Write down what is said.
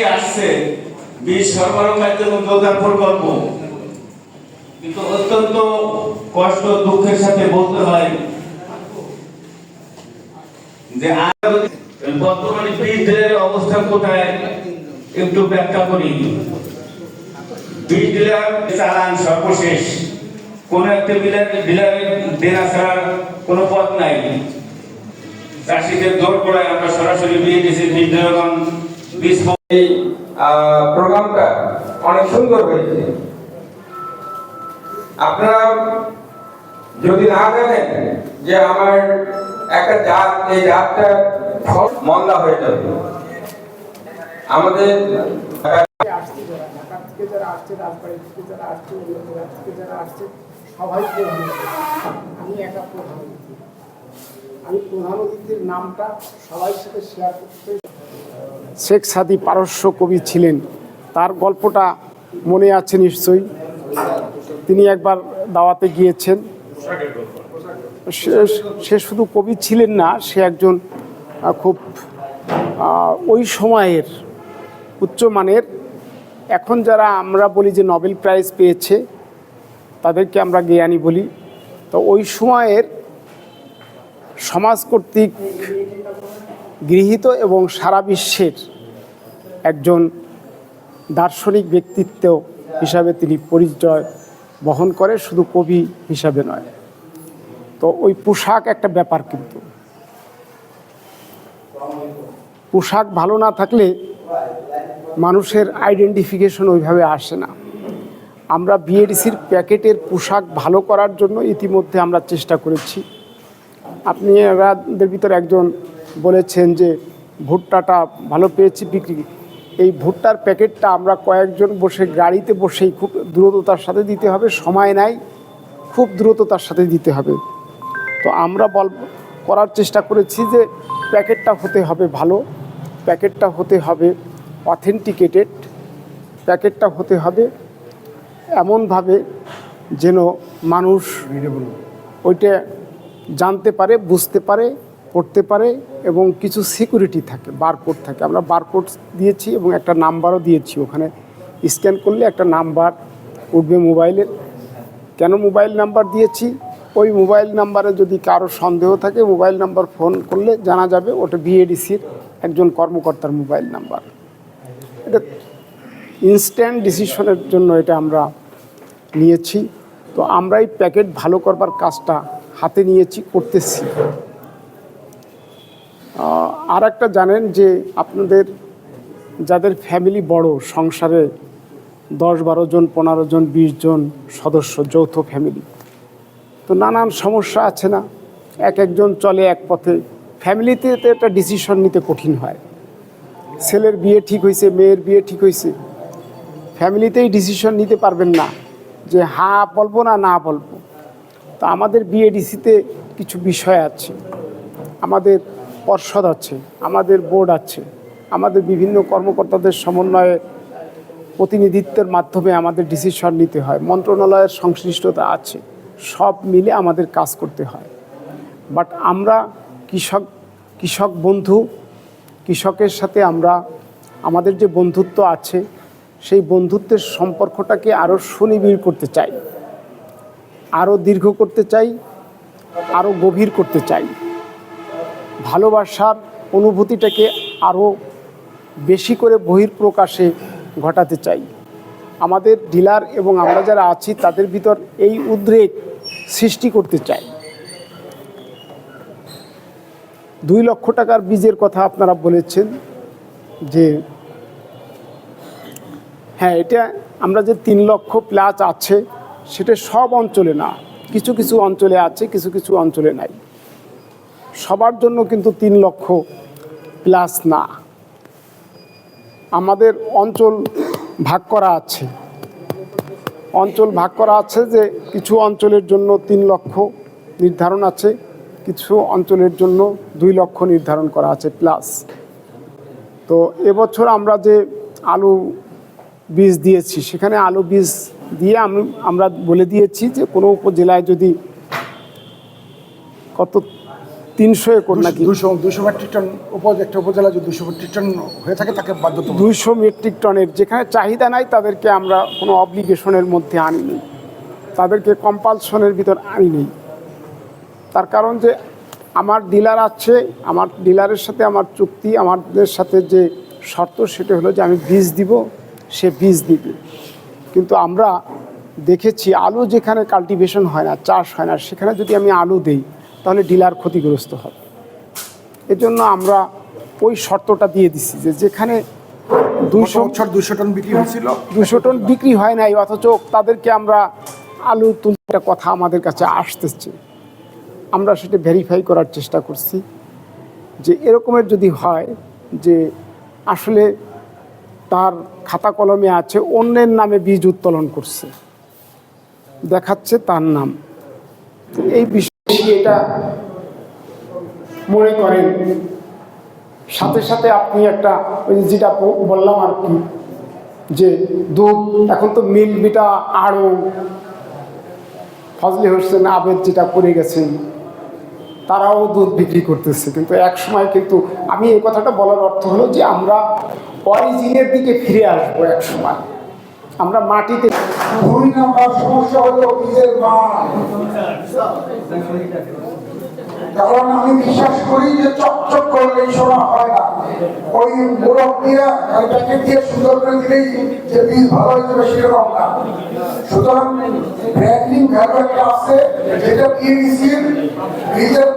অনেকেই আসছে। বীজ সরবরাহ যোগার প্রকল্প কিন্তু অত্যন্ত কষ্ট দুঃখের সাথে বলতে হয় যে বর্তমানে বীজ ডিলারের অবস্থা কোথায়, একটু ব্যাখ্যা করি। বীজ ডিলার চালান সর্বশেষ। কোন একটা ডিলার ডিলারের দেনা কোনো পথ নাই। চাষিদের দৌড় পড়ায় আমরা সরাসরি বিয়ে দিয়েছি এই প্রোগ্রামটা অনেক সুন্দর হয়েছে। আপনারা যদি না জানেন যে আমার একটা জাত, এই জাতটা মন্দা হয়ে যাবে। আমাদের আমি একা প্রধান আমি প্রধান অতিথির নামটা সবাই সাথে শেয়ার করতে শেখ সাদি পারস্য কবি ছিলেন। তার গল্পটা মনে আছে নিশ্চয়ই। তিনি একবার দাওয়াতে গিয়েছেন। সে শুধু কবি ছিলেন না, সে একজন খুব ওই সময়ের উচ্চমানের এখন যারা আমরা বলি যে নোবেল প্রাইজ পেয়েছে, তাদেরকে আমরা জ্ঞানী বলি। তো ওই সময়ের সমাজ কর্তৃক গৃহীত এবং সারা বিশ্বের একজন দার্শনিক ব্যক্তিত্ব হিসাবে তিনি পরিচয় বহন করে শুধু কবি হিসাবে নয়। তো ওই পোশাক একটা ব্যাপার কিন্তু। পোশাক ভালো না থাকলে মানুষের আইডেন্টিফিকেশন ওইভাবে আসে না। আমরা বিএডিসির প্যাকেটের পোশাক ভালো করার জন্য ইতিমধ্যে আমরা চেষ্টা করেছি। আপনি ভিতর একজন বলেছেন যে ভুট্টাটা ভালো পেয়েছি বিক্রি। এই ভুট্টার প্যাকেটটা আমরা কয়েকজন বসে গাড়িতে বসেই খুব দ্রুততার সাথে দিতে হবে সময় নাই খুব দ্রুততার সাথে দিতে হবে। তো আমরা বল করার চেষ্টা করেছি যে প্যাকেটটা হতে হবে ভালো প্যাকেটটা হতে হবে অথেন্টিকেটেড প্যাকেটটা হতে হবে এমনভাবে যেন মানুষ ওইটা জানতে পারে বুঝতে পারে পড়তে পারে এবং কিছু সিকিউরিটি থাকে বারকোড থাকে। আমরা বারকোড দিয়েছি এবং একটা নাম্বারও দিয়েছি ওখানে। স্ক্যান করলে একটা নাম্বার উঠবে মোবাইলের কেন মোবাইল নাম্বার দিয়েছি? ওই মোবাইল নাম্বারে যদি কারও সন্দেহ থাকে মোবাইল নাম্বার ফোন করলে জানা যাবে, ওটা বিএডিসির একজন কর্মকর্তার মোবাইল নাম্বার এটা ইনস্ট্যান্ট ডিসিশনের জন্য এটা আমরা নিয়েছি। তো আমরা এই প্যাকেট ভালো করবার কাজটা হাতে নিয়েছি, করতেছি। আর একটা জানেন যে আপনাদের যাদের ফ্যামিলি বড়, সংসারে দশ বারো জন, পনেরো জন, বিশ জন সদস্য, যৌথ ফ্যামিলি তো নানান সমস্যা আছে না? এক একজন চলে এক পথে। ফ্যামিলিতে তো একটা ডিসিশন নিতে কঠিন হয়। ছেলের বিয়ে ঠিক হয়েছে, মেয়ের বিয়ে ঠিক হয়েছে। ফ্যামিলিতেই ডিসিশন নিতে পারবেন না যে হ্যাঁ বলব না না বলব। তো আমাদের বিএডিসিতে কিছু বিষয় আছে। আমাদের পর্ষদ আছে, আমাদের বোর্ড আছে, আমাদের বিভিন্ন কর্মকর্তাদের সমন্বয়ে প্রতিনিধিত্বের মাধ্যমে আমাদের ডিসিশন নিতে হয়, মন্ত্রণালয়ের সংশ্লিষ্টতা আছে, সব মিলে আমাদের কাজ করতে হয়। বাট আমরা কৃষক কৃষক বন্ধু, কৃষকের সাথে আমরা, আমাদের যে বন্ধুত্ব আছে, সেই বন্ধুত্বের সম্পর্কটাকে আরও সুনিবিড় করতে চাই আরও দীর্ঘ করতে চাই আরও গভীর করতে চাই। ভালোবাসার অনুভূতিটাকে আরও বেশি করে বহির্প্রকাশে ঘটাতে চাই। আমাদের ডিলার এবং আমরা যারা আছি, তাদের ভিতর এই উদ্রেক সৃষ্টি করতে চাই। দুই লক্ষ টাকার বীজের কথা আপনারা বলেছেন যে হ্যাঁ এটা আমরা যে তিন লক্ষ প্লাস আছে, সেটা সব অঞ্চলে না। কিছু কিছু অঞ্চলে আছে, কিছু কিছু অঞ্চলে নাই। সবার জন্য কিন্তু তিন লক্ষ প্লাস না। আমাদের অঞ্চল ভাগ করা আছে। অঞ্চল ভাগ করা আছে যে কিছু অঞ্চলের জন্য তিন লক্ষ নির্ধারণ আছে, কিছু অঞ্চলের জন্য দুই লক্ষ নির্ধারণ করা আছে প্লাস তো এবছর আমরা যে আলু বীজ দিয়েছি, সেখানে আলু বীজ দিয়ে আমি, আমরা বলে দিয়েছি যে কোনো উপজেলায় যদি কত তিনশো একর নাকি? দুশো দুশো মেট্রিক টন একটা উপজেলা যদি দুশো মেট্রিক টন হয়ে থাকে তাকে বাধ্যতামূলক। দুইশো মেট্রিক টনের যেখানে চাহিদা নাই তাদেরকে আমরা কোনো অব্লিগেশনের মধ্যে আনিনি। তাদেরকে কম্পালশনের ভিতর আনিনি। তার কারণ যে আমার ডিলার আছে আমার ডিলারের সাথে আমার চুক্তি আমাদের সাথে যে শর্ত সেটা হলো যে আমি বীজ দিব সে বীজ দিবে। কিন্তু আমরা দেখেছি আলু যেখানে কাল্টিভেশন হয় না চাষ হয় না সেখানে যদি আমি আলু দিই তাহলে ডিলার ক্ষতিগ্রস্ত হবে। এজন্য আমরা ওই শর্তটা দিয়ে দিছি যে যেখানে দুশো দুশো টন বিক্রি হয়েছিল? দুশো টন বিক্রি হয় নাই অথচ তাদেরকে আমরা আলু তুলতে কথা আমাদের কাছে আসতেছে। আমরা সেটা ভেরিফাই করার চেষ্টা করছি যে এরকমের যদি হয় যে আসলে তার খাতা কলমে আছে অন্যের নামে বীজ উত্তোলন করছে দেখাচ্ছে তার নাম। এই বিষয়ে এটা মনে করেন? সাথে সাথে আপনি একটা ওই যেটা বললাম আর কি, যে দুধ, এখন তো মিল বিটা আরও ফজলে হোসেন আবেদ যেটা করে গেছেন, তারাও দুধ বিক্রি করতেছে। কিন্তু এক সময় কিন্তু আমি এই কথাটা বলার অর্থ হলো যে আমরা অরিজিনের দিকে ফিরে আসব এক সময়। আমরা মাটিতে দুই নাম্বার সমস্যা হলো কারণ আমি বিশ্বাস করি যে চকচক করলেই সোনা হয় না। ওই মুরব্বীরা প্যাকেট দিয়ে সুন্দর করে দিলেই যে বীজ ভালো হয়ে যাবে সেরকম না। সুতরাং ব্র্যান্ডিং ভ্যালু একটা আছে, যেটা বীজের